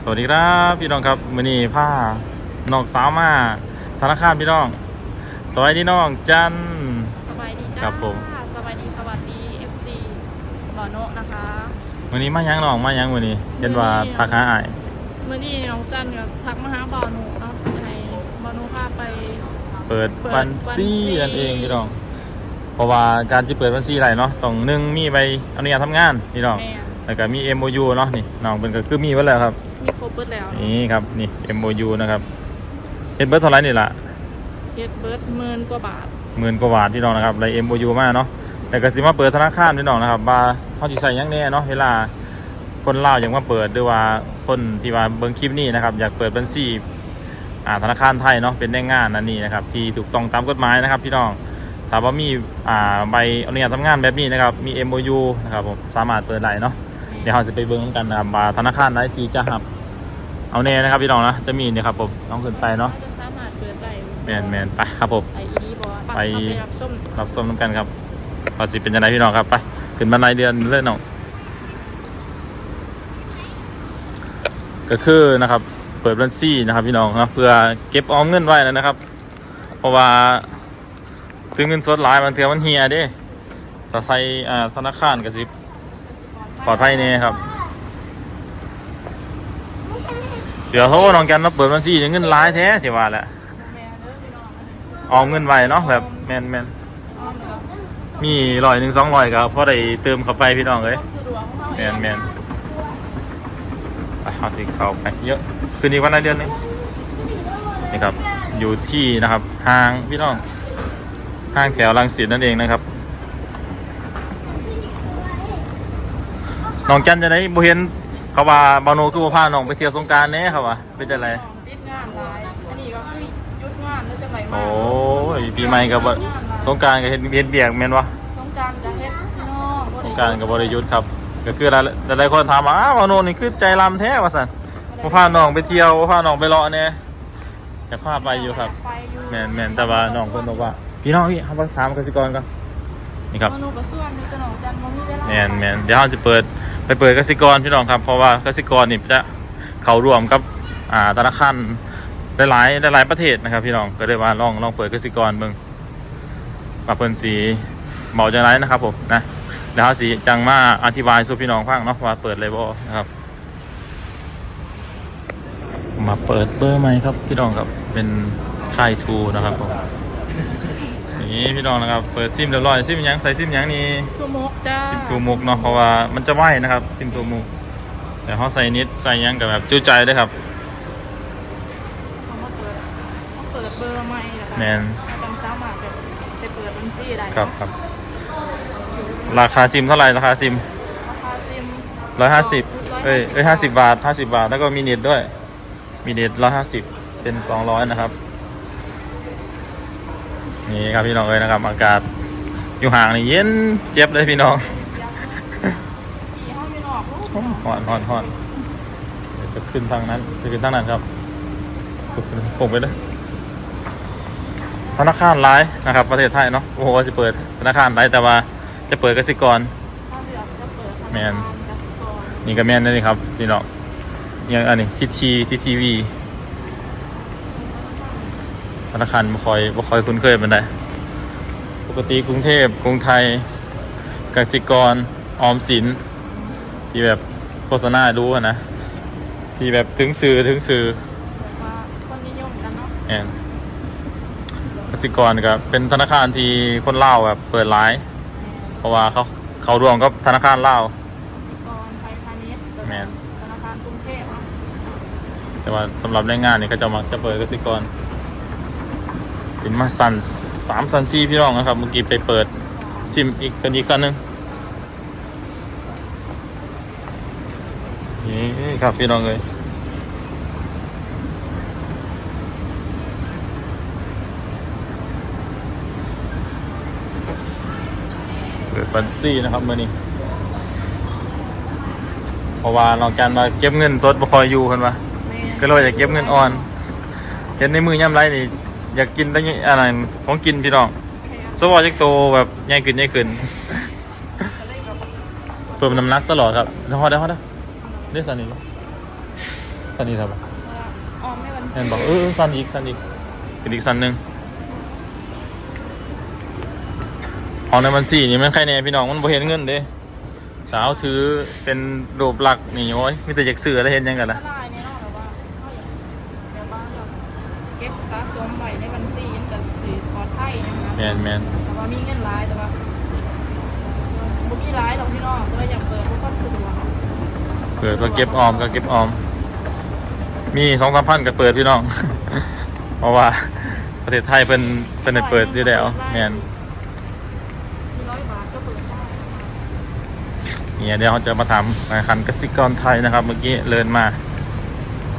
สวัสดีครับพี่น้องครับมือนี้ผ้าน้องสาวมาธนาคารพี่น้อง สวัสดีน้องจัน สบายดีจ้าครับผม สบายดีสวัสดี FC บอโนะนะคะมือนี้มายังน้องมายังมือนี้เห็นว่ามื้อนี้ทักหาอ้ายเมื่อนี้น้องจันกับทักมาหาบอโนะเนาะให้บอโนะพาไป เปิดเปิดบัญชีบัญชีนั่นเองพี่น้อง เพราะว่าการจะเปิดบัญชีอะไรเนาะต้องหนึ่งมีใบอนุญาตทำงานพี่น้องแม่แล้วก็มี MOU เนาะนี่น้องเป็นก็คือมีไว้แล้วครับ มีครบเบิดแล้วนี่ครับนี่ MOU นะครับเห็นเบิร์เท่าไหรนี่ล่ะเฮ็ดเบิดหมื่นกว่าบาทหมื่นกว่าบาทพี่น้องนะครับไร MOU มาเนาะแต่ก็สิมาเปิดธนาคารพี่น้องนะครับว่าเขาสิใส่หยังแน่เนาะเวลาคนลาวอยากมาเปิดหรือว่าคนที่ว่าเบิ่งคลิปนี้นะครับอยากเปิดบัญชีอ่าธนาคารไทยเนาะเป็นแรงงานนั่นนี่นะครับที่ถูกต้องตามกฎหมายนะครับพี่น้องถามว่ามีอ่าใบอนุญาตทำงานแบบนี้นะครับมี MOU นะครับผมสามารถเปิดได้เนาะ เดี๋ยวเราจะไปเบิ่งกันนะครับว่าธนาคารไหนที่จะหับ เอาแน่นะครับพี่น้องนะจะมีเนี่ยครับผมต้องขึ้นไปเนาะจะสามารถเปิดได้แมนแมนไปครับผมไออีบอไปไปรับชมรับส้มน้ำกันครับพอสิเป็นยังไงพี่น้องครับไปขึ้นบันไดเดือนเล่นน้องก็คือนะครับ เปิดบัญชีนะครับพี่น้องครับเพื่อเก็บออมเงินไว้นะครับ เพราะว่าถึงเงินสดหลายมันเถื่อมันเฮียเด้ถ้าใส่อ่าธนาคารก็สิ ปลอดภัยแน่ครับ เดี๋ยวเขาน้องแกันมาเปิดบัญชีเงินหลายแท้ที่ว่าแหละเออมเงินไว้เนาะแบบแมนแมนมีร้อยหนึ่งสองร้อยครับพอได้เติมเข้าไปพี่น้องเลยแมนแมนเอาสิเข้าไปเยอะคืนนี้วันละเดือนหนึงนี่ครับ อยู่ที่นะครับห้างพี่น้องห้างแถวรังสิตนั่นเองนะครับ น้องจันจะได้บ่เห็นเขาว่าบาโนคือว่าพาน้องไปเที่ยวสงกรารแน่เขาว่าเป็นจังไรติดงานหลาย อันนี้ก็คือหยุดงานแล้วจะไหลมาโอ้ยปีใหม่กับสงกรารกับเห็นเห็นเบียกแม่นวะสงกรารจะเฮ็ดพี่น้องบ่สได้งกรารกับบริยุทธ์ครับ ก็คือหลายหลายๆคนถามว่าอ้าวบาโนนี่คือใจรำแท้ว่าสันมาพาน้องไปเที่ยวมาพาน้องไปเลาะเนี่ยจะพาไปอยู่ครับ ไปอยู่แมนแมนแต่ว่าน้องเพิ่นบอกว่า พี่น้องพี่เขาไปถามเกษตรกรก่อนนี่ครับ มนุษย์กับส่วนนี่ก็น้องจันบ่มีเวลาแมนแมนเดี๋ยวเราจะเปิด ไปเปิดกษตรกรพี่น้องครับ เพราะว่ากษตรกรนี่จะเขารวมกับอ่าธนาคารหลายๆหลายๆประเทศนะครับ พี่น้องก็เลยว่าลองลองเปิดกษตรกรเบิ่งมาเพิ่นสีเบาจังไรนะครับผมนะเดี๋ยวเราสีจังมาอธิบายสู่พี่น้องฟังเนาะว่าเปิดเลยบ่นะครับ มาเปิดเบอร์ใหม่ครับพี่น้องครับเป็นค่ายทูนะครับผม พี่น้องนะครับ เปิดซิมเรียบร้อยซิมหยังใส่ซิมหยังนี่ชั่วโมงจ้าซิมทูมุกเนาะเพราะว่ามันจะไหวนะครับ ซิมทูมุกแต่เขาใส่นิดใส่หยังกับแบบจุใจด้วยครับ เขามาเปิดเขาเปิดเบอร์ใหม่แล้วก็แมนให้จังสามารถแบบไปเปิดบัญชีได้ครับครับ ราคาซิมเท่าไหร่ราคาซิมราคาซิมร้อยห้าสิบเอ้ยเอ้ยห้าสิบบาทห้าสิบบาท แล้วก็มีเน็ตด้วย มีเน็ตร้อยห้าสิบเป็นสองร้อยนะครับ นี่ครับพี่น้องเลยนะครับ อากาศอยู่ห่างนี่เย็นเจ็บเลยพี่น้องขี่ห้องมีหนอกลูกหอนหอนหอนเดี๋ยวจะขึ้นทางนั้นจะขึ้นทางนั้นครับผมไปเลยธนาคารร้ายนะครับ ประเทศไทยเนาะโอ้โหว่าจะเปิดธนาคารร้ายแต่ว่าจะเปิดกสิกรถ้าเหลือจะเปิดธนาแมคานรกสิกรนี่ก็แม่นนี่ครับพี่น้องยังอันนี้ทีทีทีทีวี ธนาคารบ่คอยบ่คอยคุ้นเคยเป็นไดปกติกรุงเทพกรุงไทยกสิกรออมสิน ที่แบบโฆษณาดูอะนะที่แบบถึงสื่อถึงสื่อแบบว่าคนนิยมกันเนาะแอนกสิกรก็เป็นธนาคารที่คนเล่าวแบบเปิดร้าย เพราะว่าเขาเขารวมกับธนาคารเล่าวกสิกรไทยพาณิชย์แม่นธนาคารกรุงเทพเนาะแต่ว่าสำหรับแรงงานนี่ก็จะมักจะเปิดกสิกร เป็นมาสันสามสันซีพี่น้องนะครับ เมื่อกี้ไปเปิดซิมอีกกันอีกสันหนึ่งนี่ครับพี่น้องเลยเปิดบัญชีนะครับเมื่อนี้เพราะว่าเราการมาเก็บเงินสดบ่คอยอยู่กันวะแม่ก็เลยอยากเก็บเงินอ่อน เห็นในมือย่ำไรนี่ อยากกินได้ยังอะไรของกินพี่น้องสวอจักโตแบบใหญ่ขึ้นใหญ่ขึ้นก็เลยแบบเพิ่มน้ำหนักตลอดครับเดี๋ยวฮอดเดี๋ยวฮอดเดี๋ยวเดี๋ยวสันนี่สั้นนี้ครับออมไม่วันแม่นบอกเออสั้นอีกสั้นอีกเป็นอีกสั้นหนึ่งของในมันสี่นี่มันใครแน่พี่น้องมันบ่เห็นเงินเด้สาวถือเป็นรูปหลักนี่โอ้ยมีแต่อยากซื้อแล้วเห็นยังกันละ นะคะแมนแมนแต่ว่ามีเงินหลายแต่ว่าบ่มีหลายหรอกพี่น้องก็เลยอยากเปิดเพื่อความสะดวกเปิดก็เก็บออมก็เก็บออม มีสองสามพันก็เปิดพี่น้อง เพราะว่าประเทศไทยเป็นเป็นให้เปิดอยู่แล้วแมนมีร้อยบาทก็เปิดได้เนี่ยเดี๋ยวเราจะมาทำธนาคารกสิกรไทยนะครับ เมื่อกี้เลินมา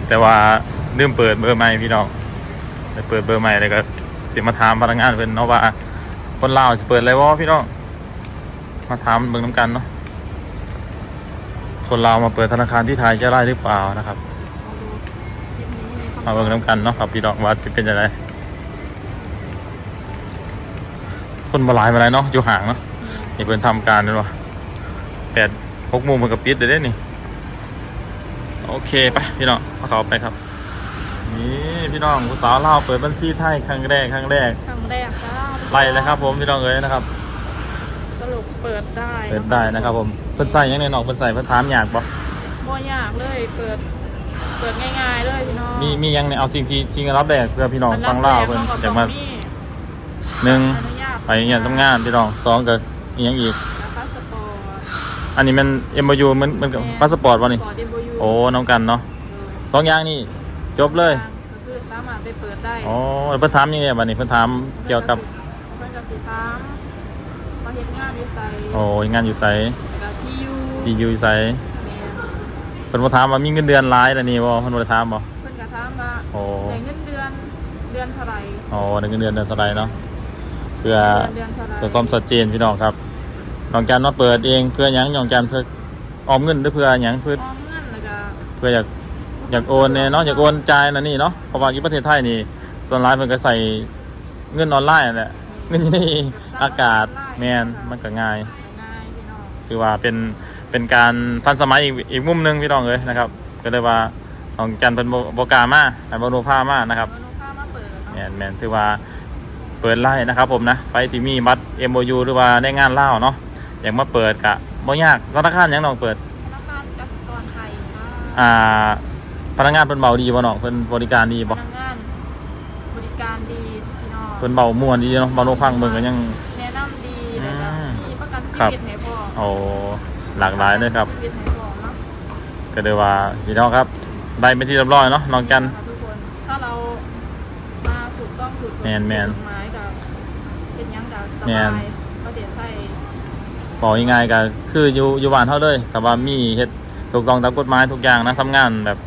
แต่ว่าลืมเปิดเบอร์ใหม่พี่น้องไปเปิดเบอร์ใหม่เลยก็ สิมาถามพนักงานเพิ่นเนาะว่าคนลาวสิเปิดอะไรวะพี่น้องมาถามเบิ่งน้ำกันเนาะคนลาวมาเปิดธนาคารที่ไทยจะได้หรือเปล่านะครับมาเบิ่งน้ำกันเนาะครับพี่น้องว่าสิเป็นยังไงคนมาหลายมาหลายเนาะอยู่ห่างเนาะนี่เพิ่นทำการด้วยวะแปดหกโมงมันก็ปิดเลยเด้นี่โอเคไปพี่น้องเอาเขาไปครับนี่ พี่น้องผู้สาวเล่าวเปิดบัญชีไทยครั้งแรกครั้งแรกครั้งแรกจ้าไล่เลยครับ ผมพี่น้องเอ้ยนะครับ สรุปเปิดได้เปิดได้นะครับผมเพิ่นใส่ยังไงน้องเพิ่นใส่เพิ่นถามอยากบ่บ่ยากเลยเปิดเปิดง่ายๆเลยพี่น้องมีมียังเนี่ยเอาสิ่งที่ที่รับแรกเพื่อพี่น้องมันฟังเล่าวเพิ่นรับอยากแรมาก็ต้องหนึ่งอนุญาตไปเงี้ยทำงานพี่น้องสองก็อีกยังอีกแล้วพาสปอร์ตอันนี้มัน MOU มันมันกับพาสปอร์ตวะนี่พาสปอร์ต MOU โอ้น้องกันเนาะสองอย่างนี่จบเลยก็คือ สามารถไปเปิดได้อ๋อแล้วเพิ่นถามยังไงบัดนี้เพิ่นถามเกี่ยวกับเพิ่นก็สิถามมาเฮ็ดงานอยู่ไสโอ้ยงานอยู่ไสก็ที่อยู่ที่อยู่ไสแม่นเพิ่นบ่ถามว่ามีเงินเดือนหลายแล้วนี่บ่เพิ่นบ่ได้ถามบ่เพิ่นก็ถามว่าโอ้ได้เงินเดือนเดือนเท่าไหร่อ๋อได้เงินเดือนเดือนเท่าไหร่เนาะเพื่อเดือนเท่าไหร่เพื่อความชัดเจนพี่น้องครับน้องจันมาเปิดเองเพื่อหยังน้องจันเพื่อออมเงินหรือเพื่อหยังเพื่อออมเงินแล้วก็เพื่ออยาก อยากโอนเนี่ยเนาะอยากโอนจ่ายนะนี่เนาะเพราะว่าอยู่ประเทศไทยนี่ ส่วนร้ายมันก็ใส่เงินออนไลน์นั่นแหละเงินอยู่ในอากาศแมนมันก็ง่าย ง่ายพี่น้องคือว่าเป็นเป็นการทันสมัยอีกอีกมุมหนึงพี่น้องเลยนะครับ ก็เลยว่าน้องจันเป็นโบกล้ามาแต่โบโนพามานะครับมนุษย์พามาเปิดแมเนาะนแมนถือว่าเปิดไล่นะครับผมนะไปที่มีบัตร MOU หรือว่าได้งานเล่าวเนาะอยากมาเปิดกะบ่ยากธนาคารหยังน้องเปิดธนาคารกสิกรไทยค่ะอ่า พนักงานเพิ่นเบาดีบ่น้องเพิ่นบริการดีพบ่นักงานบริการดีพี่น้องเพิ่นเบาม่วนดีเนาะเบาโนพังเบิ่งก็ยัง แนะนำดีแล้วก็อืมมีประกันชีครับวิตให้พ่อโอ้หลากหลายเลยครับ ชีวิตให้พ่อเนาะก็เลยว่าพี่น้องครับ ได้เป็นที่เรียบร้อยเนาะน้องจันค่ะทุกคนถ้าเรามาถูกต้องถูกกฎแม่นแม่นกฎหมายกับเป็นหยังกับสแม่บายนประเทศไทยบอกยังไงก็คืออยู่อยู่บ้านเฮาเลยแต่ว่ามีเฮ็ดถูกต้องตามกฎหมายทุกอย่างนะทำงานแบบ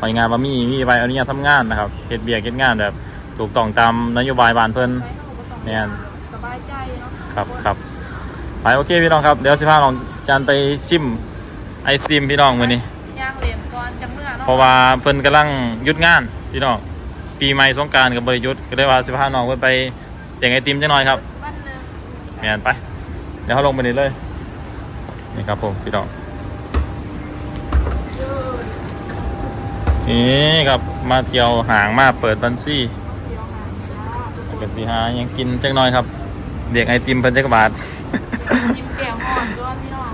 ปล่อยงานว่ามีมีใบอนุญาตทำงานนะครับเฮ็ดเบียกเฮ็ดงานแบบ ถูกต้องตามนโยบายบ้านเพิ่นใช้เขาก็ต้องแม่น สบายใจเนาะครับครับไปโอเคพี่น้องครับเดี๋ยวสิพาน้องจันไปชิมไอศครีมพี่น้องมื้อนี้ ย่างเหรียญก่อนจังเมื่อเนาะเพราะว่าเพิ่นกำลังหยุดงานพี่น้องปีใหม่สงกรารกับบริยุทธ์ก็เลยว่าสิพาน้องเพิ่นไปเลี้ยงไอติมจังหน่อยครับ วันหนึ่ง แม่นไป เดี๋ยวเขาลงไปนี่เลย นี่ครับผม พี่น้อง นี่ครับมาเที่ยวห่างมาเปิดบัญชีเดียวหางค่ะทุกคก็นสิหายังกินจังหน่อยครับ เด็กไอติมเพิ่นจักบาทยิ้มแก้วอ่อนด้วยพี่น้อง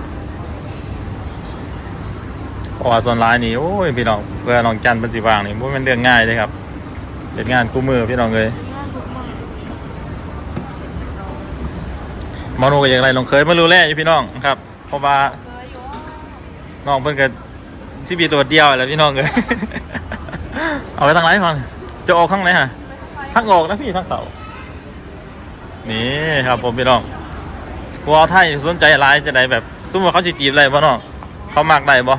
เพราะว่าส่วนร้ายนี่โอ้ยพี่น้องเพื่อน้องจันทร์เป็นสิวางนี่บ่แม่นเรื่องง่ายเลยครับเฮ็ดงานกู้มือพี่น้องเลยงานทุกมื้อหมอนูก็อย่างไรลองเคยมารู้แลอยู่พี่น้องครับ เพราะว่าเคยอยู่น้องเพิ่นก็ สิบีตัวเดียวแหล้วพี่น้องเลย เอาไปทางไหนฟังจะออกข้างไหนฮะทางออกนะพี่ทางเต่านี่ครับผมพี่น้องกลัวไทยสนใจหลายจะได้แบบสมมติว่าเขาจีจีบอะไรบ่น้องเขามักได้บ่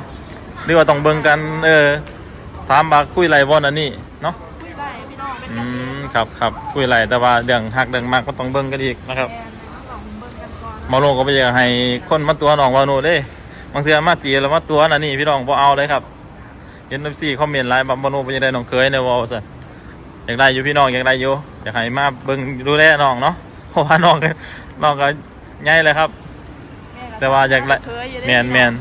หรือว่าต้องเบิ่งกันเออถามบาคุยอะไรบ่นั่นนี่เนาะคุยได้พี่น้องเป็นอืกันเองมครับครับคุยอะไรแต่ว่าเรื่องหักเรื่องมักก็ต้องเบิ่งกันอีกนะครับแอนในต้องเบิ่งกันก่อนหมาโลก็ไปอยากให้คนมาตัวน้องวาโนเด้บางเทื่อมาตีแล้วมาตัวนั่นนี่พี่น้องบ่เอาเลยครับเห็น FC คอมเมนต์หลายบางวาโนไปยังได้น้องเคยในวอลซั่นอยากได้อยู่พี่น้องอยากได้อยู่อยากให้มาเบิ่งดูแลน้องเนาะเพราะว่าน้องก็น้องก็ใหญ่เลยครับ แต่ว่าอยากไล่เคยอยู่แมได้นแมน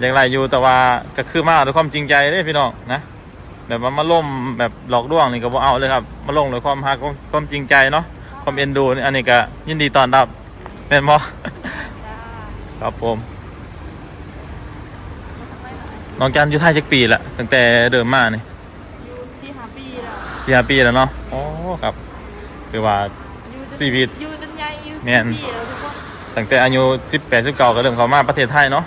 อยากไล่อยู่แต่ว่าก็คือมาด้วยความจริงใจเด้พี่น้องนะแบบว่ามาล่มแบบหลอกลวงนี่ก็บ่เอาเลยครับมาลงด้วยความฮักความความจริงใจเนาะความเอ็นดูนี่อันนี้ก็ยินดีต้อนรับแม่นบ่จ้าครับผม น้องจันอยู่ไทยจักปีละตั้งแต่เดิมมานี่อยู่ที่หาปีแล้วสี่ห้าปีแล้วเนาะโอ้ครับคือว่า อยู่จนชีวิตอยู่จนใหญ่อยู่แม่นปีแล้วทุกคนตั้งแต่อายุ18 19ก็เริ่มเข้ามาประเทศไทยเนาะ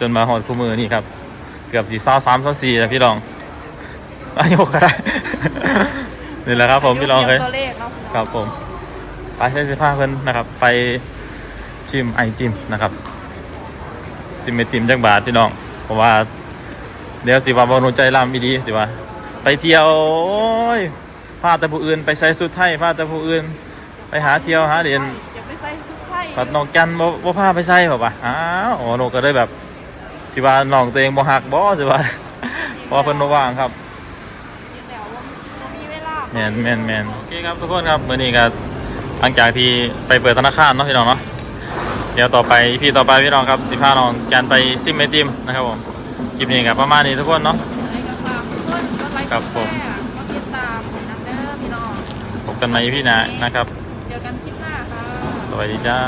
จนมาฮอดคู่มือนี่ครับ เกือบสิ23 24แล้วพี่น้อง อายุก็ได้ นี่แหละครับผมพี่น้องเคย ตัวเลขเนาะพี่น้องครับผมไปใช้สิผ้าเพิ่นนะครับ ไปชิมไอติมนะครับชิมไอติมจักบาทพี่น้องเพราะว่า เดี๋ยวสิว่าบอลใจลำอีดีสิว่า ไปเที่ยวโอ้ยพาแต่ผู้อื่น ไปใส่สุดไทยพาแต่ผู้อื่น ไปหาเที่ยวหาเรียนอย่าไปใส่ชุดไทยปัดน้องกันบ่บ่พาไปใส่แบบว่าอ้าวโอ้โนก็ได้แบบสิว่าน้องตัวเองบ่ฮักบ่สิว่าเพราะว่าเพิ่นบ่ว่างครับอยู่แล้วว่าบ่มีเวลาแมนแมนแมนโอเคครับทุกคนครับมื่อนี้ก็หลังจากที่ไปเปิดธนาคารเนาะพี่น้องเนาะเดี๋ยวต่อไปพี่ต่อไปพี่น้องครับสิพาน้องแกนไปซิมไอติมนะครับผม คลิปนี้ก็ประมาณนี้ทุกคนเนาะอะไรก็ฝากทุกคนกดไลค์ครับกดผม แชร์ก็ติดตามน้ำเด้อพี่น้องพบกันใหม่พี่หนะนะครับ เจอกันคลิปหน้าค่ะ สวัสดีจ้า